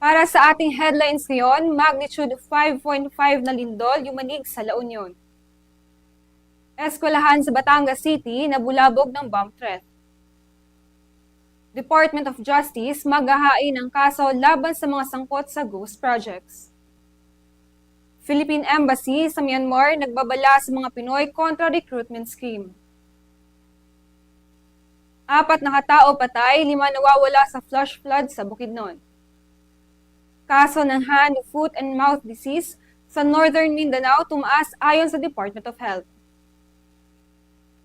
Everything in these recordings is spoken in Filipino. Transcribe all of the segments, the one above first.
Para sa ating headlines ngayon, magnitude 5.5 na lindol yumanig sa La Union. Eskwelahan sa Batangas City na bulabog ng bomb threat. Department of Justice maghahain ng kaso laban sa mga sangkot sa ghost projects. Philippine Embassy sa Myanmar nagbabala sa mga Pinoy kontra recruitment scheme. Apat na katao patay, lima nawawala sa flash flood sa Bukidnon. Kaso ng hand, foot, and mouth disease sa Northern Mindanao tumaas ayon sa Department of Health.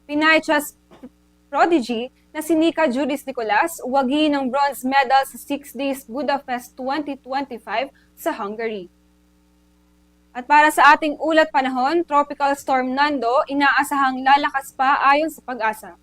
Pinay chess prodigy na si Nika Judis Nicolas wagi ng bronze medal sa 6 Days Budapest 2025 sa Hungary. At para sa ating ulat panahon, Tropical Storm Nando inaasahang lalakas pa ayon sa pag-asa.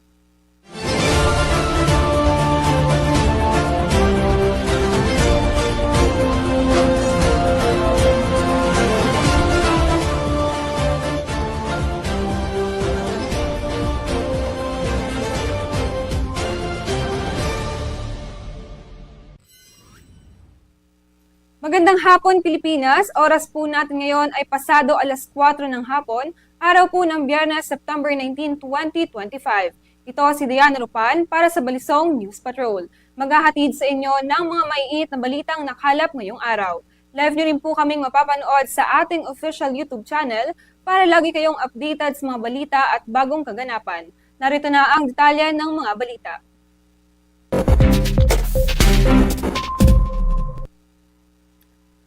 Hapon Pilipinas, oras po natin ngayon ay pasado alas 4 ng hapon, araw po ng Biyernes, September 19, 2025. Ito si Diana Rupan para sa Balisong News Patrol. Maghahatid sa inyo ng mga maiit na balitang nakalap ngayong araw. Live nyo rin po kaming mapapanood sa ating official YouTube channel para lagi kayong updated sa mga balita at bagong kaganapan. Narito na ang detalye ng mga balita.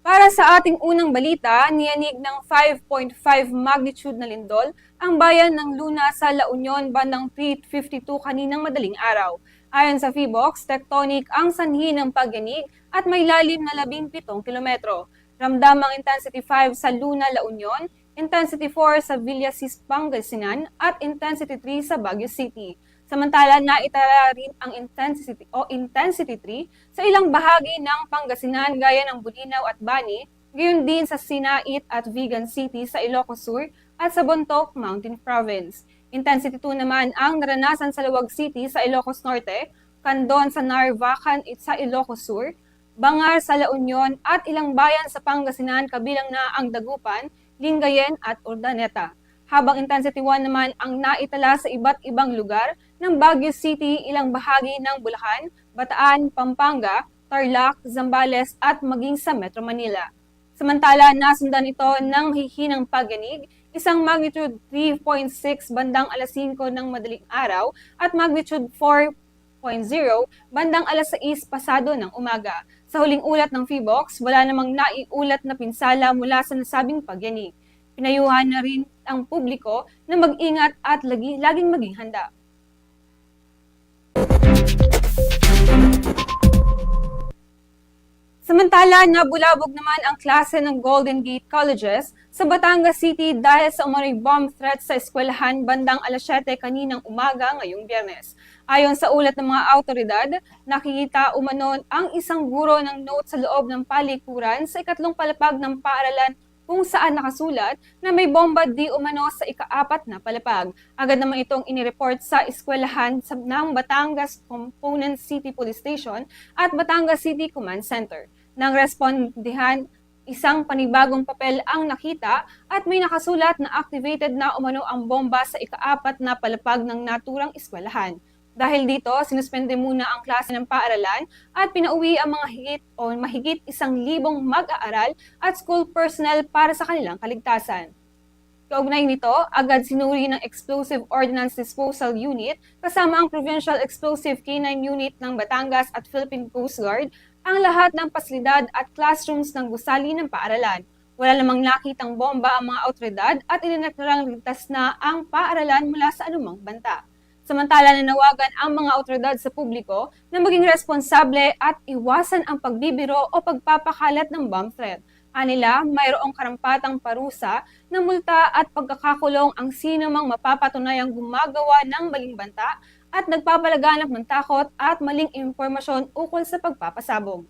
Para sa ating unang balita, niyanig ng 5.5 magnitude na lindol ang bayan ng Luna sa La Union bandang 3.52 kaninang madaling araw. Ayon sa Feebox, tectonic ang sanhi ng pagyanig at may lalim na 17 kilometro. Ramdam ang intensity 5 sa Luna, La Union, intensity 4 sa Villasis, Pangasinan at intensity 3 sa Baguio City. Samantala, naitala rin ang intensity o intensity 3 sa ilang bahagi ng Pangasinan gaya ng Bulinaw at Bani, gayon din sa Sinait at Vigan City sa Ilocos Sur at sa Bontoc Mountain Province. Intensity 2 naman ang naranasan sa Luwag City sa Ilocos Norte, Candon sa Narvacan at sa Ilocos Sur, Bangar sa La Union at ilang bayan sa Pangasinan kabilang na ang Dagupan, Lingayen at Urdaneta habang intensity 1 naman ang naitala sa iba't ibang lugar ng Baguio City, ilang bahagi ng Bulacan, Bataan, Pampanga, Tarlac, Zambales at maging sa Metro Manila. Samantala, nasundan ito ng hihinang pagyanig, isang magnitude 3.6 bandang alas 5 ng madaling araw at magnitude 4.0 bandang alas 6 pasado ng umaga. Sa huling ulat ng Feebox, wala namang naiulat na pinsala mula sa nasabing pagyanig. Pinayuhan na rin ang publiko na mag-ingat at lagi, laging maging handa. Samantala, nabulabog naman ang klase ng Golden Gate Colleges sa Batangas City dahil sa umano'y bomb threat sa eskwelahan bandang alas 7 kaninang umaga ngayong biyernes. Ayon sa ulat ng mga autoridad, nakikita umano ang isang guro ng note sa loob ng palikuran sa ikatlong palapag ng paaralan kung saan nakasulat na may bomba di umano sa ikaapat na palapag. Agad naman itong inireport sa eskwelahan ng Batangas Component City Police Station at Batangas City Command Center. Nang respondihan, isang panibagong papel ang nakita at may nakasulat na activated na umano ang bomba sa ikaapat na palapag ng naturang eskwelahan. Dahil dito, sinuspende muna ang klase ng paaralan at pinauwi ang mga higit o mahigit isang libong mag-aaral at school personnel para sa kanilang kaligtasan. Kaugnay nito, agad sinuri ng Explosive Ordnance Disposal Unit kasama ang Provincial Explosive K-9 Unit ng Batangas at Philippine Coast Guard ang lahat ng pasilidad at classrooms ng gusali ng paaralan. Wala namang nakitang bomba ang mga autoridad at ininaklarang ligtas na ang paaralan mula sa anumang banta. Samantala nanawagan ang mga autoridad sa publiko na maging responsable at iwasan ang pagbibiro o pagpapakalat ng bomb threat. Anila, mayroong karampatang parusa na multa at pagkakakulong ang sino mang mapapatunayang gumagawa ng maling banta at nagpapalaganap ng takot at maling impormasyon ukol sa pagpapasabog.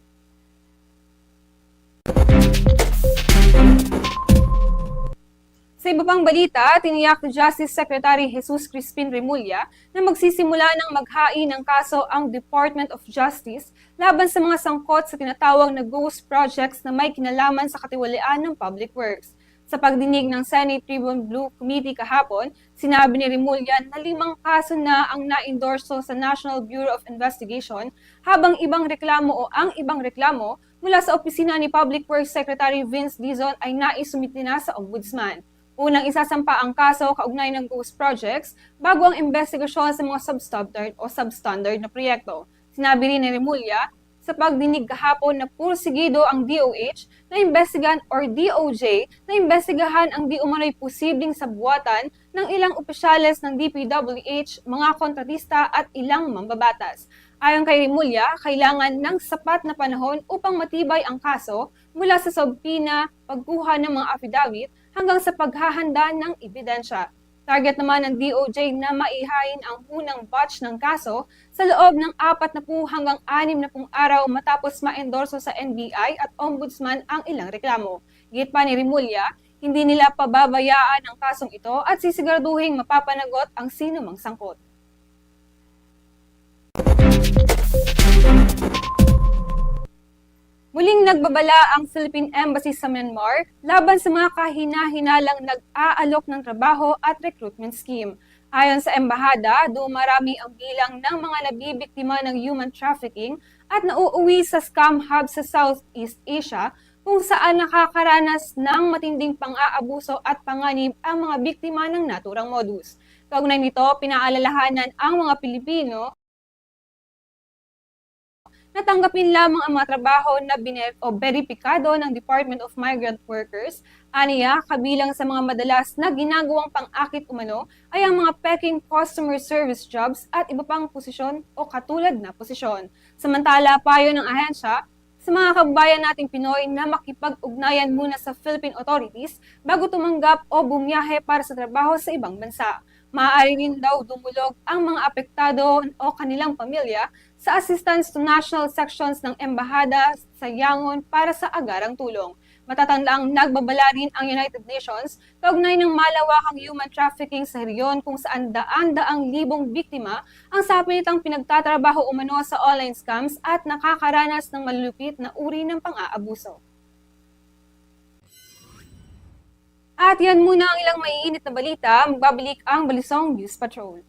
Sa iba pang balita, tiniyak ni Justice Secretary Jesus Crispin Remulla na magsisimula ng maghain ng kaso ang Department of Justice laban sa mga sangkot sa tinatawag na ghost projects na may kinalaman sa katiwalian ng public works. Sa pagdinig ng Senate Tribune Blue Committee kahapon, sinabi ni Remulla na limang kaso na ang na-endorso sa National Bureau of Investigation habang ibang reklamo o ang ibang reklamo mula sa opisina ni Public Works Secretary Vince Dizon ay naisumiti na sa Ombudsman. Unang isasampa ang kaso kaugnay ng ghost projects bago ang investigasyon sa mga substandard o substandard na proyekto. Sinabi rin ni Remulla sa pagdinig kahapon na pursigido ang DOH na imbestigahan or DOJ na imbestigahan ang di umano'y posibleng sabuatan ng ilang opisyales ng DPWH, mga kontratista at ilang mambabatas. Ayon kay Remulla, kailangan ng sapat na panahon upang matibay ang kaso mula sa sobpina, pagkuha ng mga affidavit hanggang sa paghahanda ng ebidensya. Target naman ng DOJ na maihain ang unang batch ng kaso sa loob ng 40 hanggang 60 araw matapos ma-endorso sa NBI at Ombudsman ang ilang reklamo. Git pa ni Remulla, hindi nila pababayaan ang kasong ito at sisiguraduhin mapapanagot ang sino mang sangkot. Nagbabala ang Philippine Embassy sa Myanmar laban sa mga kahina-hinalang nag-aalok ng trabaho at recruitment scheme. Ayon sa embahada, dumarami ang bilang ng mga nabibiktima ng human trafficking at nauuwi sa scam hub sa Southeast Asia kung saan nakakaranas ng matinding pang-aabuso at panganib ang mga biktima ng naturang modus. Kaugnay nito, pinaalalahanan ang mga Pilipino natanggapin lamang ang mga trabaho na biner o beripikado ng Department of Migrant Workers. Aniya, kabilang sa mga madalas na ginagawang pang-akit umano ay ang mga peking customer service jobs at iba pang posisyon o katulad na posisyon. Samantala, payo ng ahensya, sa mga kababayan nating Pinoy na makipag-ugnayan muna sa Philippine authorities bago tumanggap o bumiyahe para sa trabaho sa ibang bansa. Maaari rin daw dumulog ang mga apektado o kanilang pamilya sa assistance to national sections ng embahada sa Yangon para sa agarang tulong. Matatandaang nagbabala rin ang United Nations kaugnay ng malawakang human trafficking sa rehiyon kung saan daan-daang libong biktima ang sapilitang pinagtatrabaho umano sa online scams at nakakaranas ng malulupit na uri ng pang-aabuso. At yan muna ang ilang maiinit na balita. Magbabalik ang Balisong News Patrol.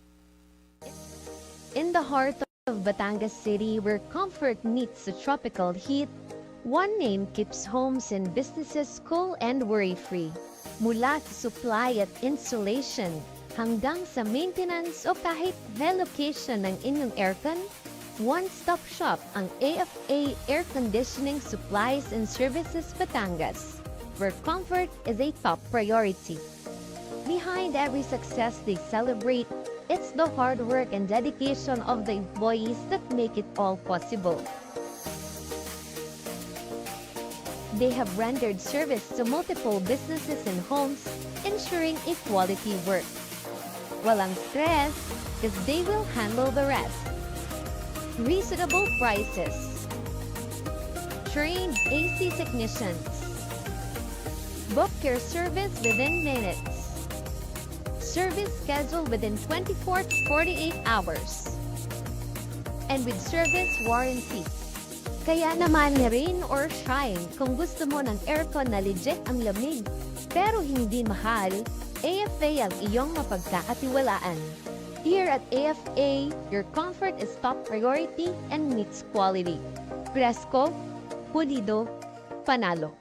In the heart of Batangas City, where comfort meets the tropical heat, one name keeps homes and businesses cool and worry-free. Mula sa supply at installation, hanggang sa maintenance o kahit relocation ng inyong aircon, one-stop shop ang AFA Air Conditioning Supplies and Services Batangas, where comfort is a top priority. Behind every success they celebrate, it's the hard work and dedication of the employees that make it all possible. They have rendered service to multiple businesses and homes, ensuring equality work. Walang stress, because they will handle the rest. Reasonable prices. Trained AC technicians. Book your service within minutes. Service scheduled within 24 to 48 hours. And with service warranty. Kaya naman rain or shine, kung gusto mo ng aircon na legit ang lamig, pero hindi mahal, AFA ang iyong mapagkakatiwalaan. Here at AFA, your comfort is top priority and meets quality. Fresco, pulido, panalo.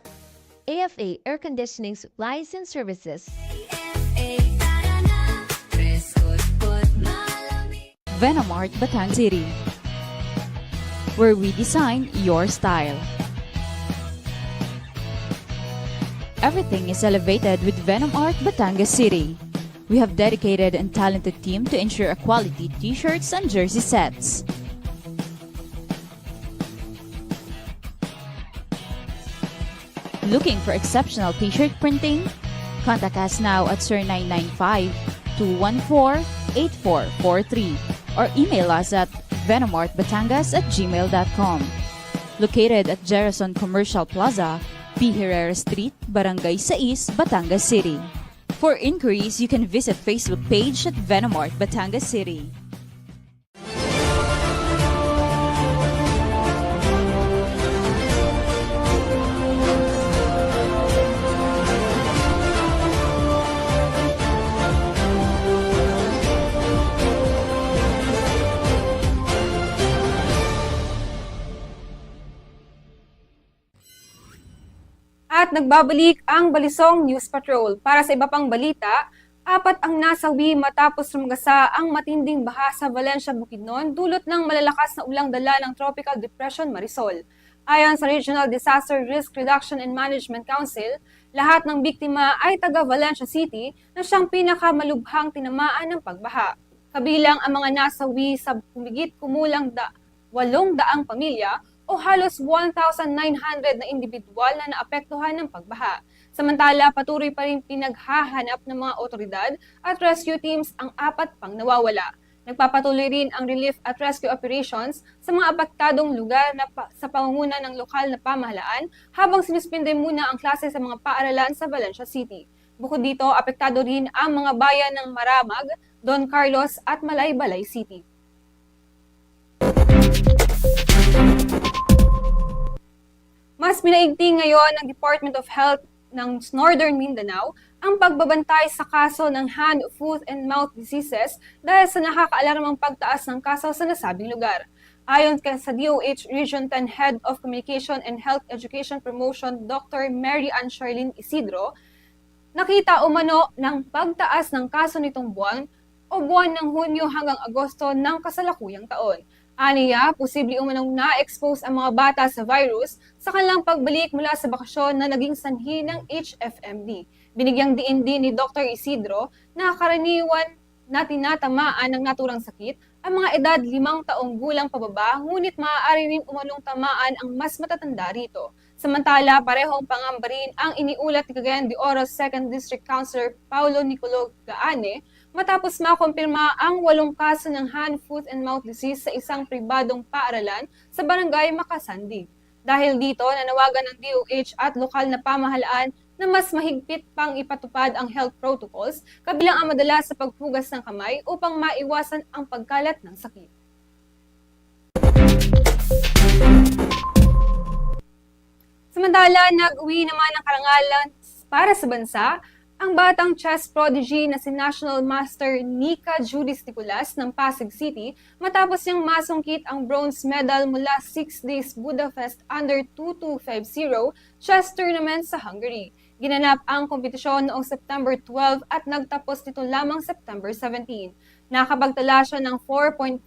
AFA Air Conditioning Supplies and Services. Venomart Batang City, where we design your style. Everything is elevated with Venomart Batangas City. We have dedicated and talented team to ensure a quality t-shirts and jersey sets. Looking for exceptional t-shirt printing? Contact us now at 0995-214-8443 or email us at venomartbatangas at gmail.com. Located at Jerason Commercial Plaza, P. Street, Barangay Sais, Batangas City. For inquiries, you can visit Facebook page at Venomart Batangas City. At nagbabalik ang Balisong News Patrol. Para sa iba pang balita, apat ang nasawi matapos rumagasa ang matinding baha sa Valencia, Bukidnon dulot ng malalakas na ulang dala ng Tropical Depression Marisol. Ayon sa Regional Disaster Risk Reduction and Management Council, lahat ng biktima ay taga Valencia City na siyang pinakamalubhang tinamaan ng pagbaha. Kabilang ang mga nasawi sa kumigit kumulang da, walong daang pamilya o halos 1,900 na individual na naapektuhan ng pagbaha. Samantala, patuloy pa rin pinaghahanap ng mga otoridad at rescue teams ang apat pang nawawala. Nagpapatuloy rin ang relief at rescue operations sa mga apektadong lugar na pa- sa pangunguna ng lokal na pamahalaan habang sinuspinde muna ang klase sa mga paaralan sa Valencia City. Bukod dito, apektado rin ang mga bayan ng Maramag, Don Carlos at Malaybalay City. Mas pinaigting ngayon ng Department of Health ng Northern Mindanao ang pagbabantay sa kaso ng hand, foot, and mouth diseases dahil sa nakakaalarmang pagtaas ng kaso sa nasabing lugar. Ayon kay sa DOH Region 10 Head of Communication and Health Education Promotion Dr. Mary Ann Charlene Isidro, nakita umano ng pagtaas ng kaso nitong buwan o buwan ng Hunyo hanggang Agosto ng kasalukuyang taon. Aniya, posible umanong na-expose ang mga bata sa virus sa kanilang pagbalik mula sa bakasyon na naging sanhi ng HFMD. Binigyang diin din ni Dr. Isidro na karaniwan na tinatamaan ng naturang sakit ang mga edad limang taong gulang pababa, ngunit maaari rin umanong tamaan ang mas matatanda rito. Samantala, parehong pangamba rin ang iniulat ni Cagayan de Oro 2nd District Councilor Paulo Nicolo Gaane matapos makumpirma ang walong kaso ng hand, foot, and mouth disease sa isang pribadong paaralan sa barangay Makasandi. Dahil dito, nanawagan ng DOH at lokal na pamahalaan na mas mahigpit pang ipatupad ang health protocols kabilang ang madala sa paghugas ng kamay upang maiwasan ang pagkalat ng sakit. Samantala, nag-uwi naman ng karangalan para sa bansa ang batang chess prodigy na si National Master Nika Judis Nicolas ng Pasig City matapos niyang masungkit ang bronze medal mula 6 Days Budapest Under 2250 chess tournament sa Hungary. Ginanap ang kompetisyon noong September 12 at nagtapos nito lamang September 17. Nakapagtala siya ng 4.5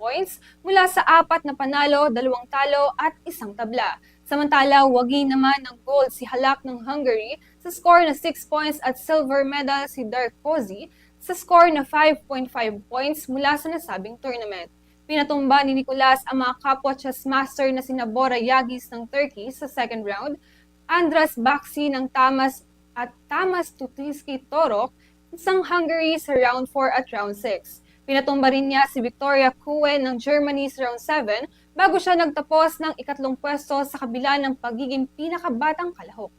points mula sa apat na panalo, dalawang talo at isang tabla. Samantala, wagi naman ng gold si Halak ng Hungary sa score na 6 points at silver medal si Dark Cozy sa score na 5.5 points mula sa nasabing tournament. Pinatumba ni Nicolas ang mga kapwa chess master na sina Bora Yagis ng Turkey sa second round, Andras Baxi ng Tamas at Tamas Tutiski Torok isang Hungary sa round 4 at round 6. Pinatumba rin niya si Victoria Kuen ng Germany sa round 7 bago siya nagtapos ng ikatlong pwesto sa kabila ng pagiging pinakabatang kalahok.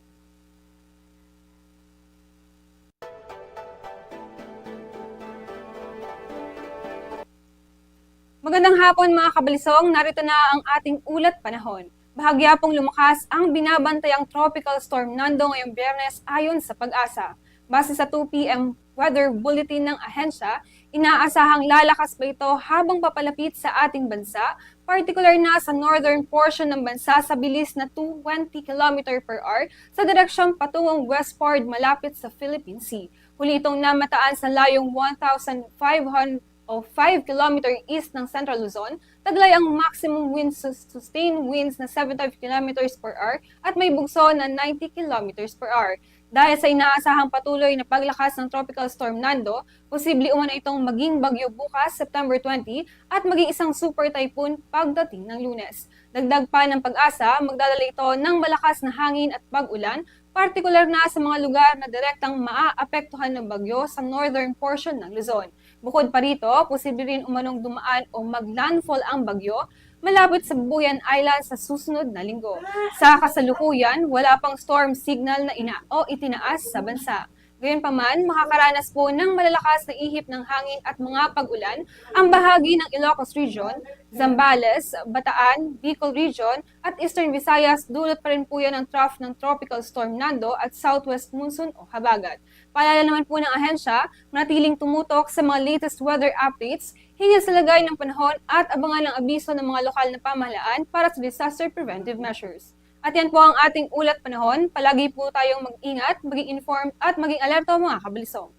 Magandang hapon mga kabalisong, narito na ang ating ulat panahon. Bahagya pong lumakas ang binabantayang tropical storm Nando ngayong biyernes ayon sa pag-asa. Base sa 2 p.m. weather bulletin ng ahensya, inaasahang lalakas pa ito habang papalapit sa ating bansa, particular na sa northern portion ng bansa sa bilis na 220 km per hour sa direksyong patungong westward malapit sa Philippine Sea. Huli itong namataan sa layong 1,500 o 5 km east ng Central Luzon, taglay ang maximum wind sus- sustained winds na 75 km per hour at may bugso na 90 km per hour. Dahil sa inaasahang patuloy na paglakas ng Tropical Storm Nando, posible umano itong maging bagyo bukas, September 20, at maging isang super typhoon pagdating ng lunes. Dagdag pa ng pag-asa, magdadala ito ng malakas na hangin at pag-ulan, partikular na sa mga lugar na direktang maaapektuhan ng bagyo sa northern portion ng Luzon. Bukod pa rito, posible rin umanong dumaan o maglandfall ang bagyo malapit sa Buyan Island sa susunod na linggo. Sa kasalukuyan, wala pang storm signal na ina o itinaas sa bansa. Gayunpaman, makakaranas po ng malalakas na ihip ng hangin at mga pag-ulan ang bahagi ng Ilocos Region, Zambales, Bataan, Bicol Region at Eastern Visayas dulot pa rin po yan ng trough ng Tropical Storm Nando at Southwest Monsoon o Habagat. Paalala naman po ng ahensya, manatiling tumutok sa mga latest weather updates, hinggil sa lagay ng panahon at abangan ng abiso ng mga lokal na pamahalaan para sa disaster preventive measures. At yan po ang ating ulat panahon. Palagi po tayong mag-ingat, maging informed at maging alerto mga kabalisong.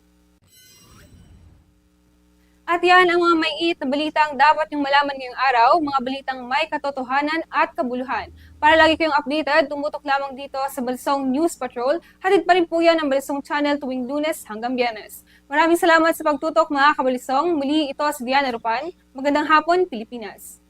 At yan ang mga may init na balitang dapat yung malaman ngayong araw, mga balitang may katotohanan at kabuluhan. Para lagi kayong updated, tumutok lamang dito sa Balsong News Patrol. Hatid pa rin po yan ang Balsong Channel tuwing lunes hanggang biyernes. Maraming salamat sa pagtutok mga kabalisong. Muli ito si Diana Rupan. Magandang hapon, Pilipinas.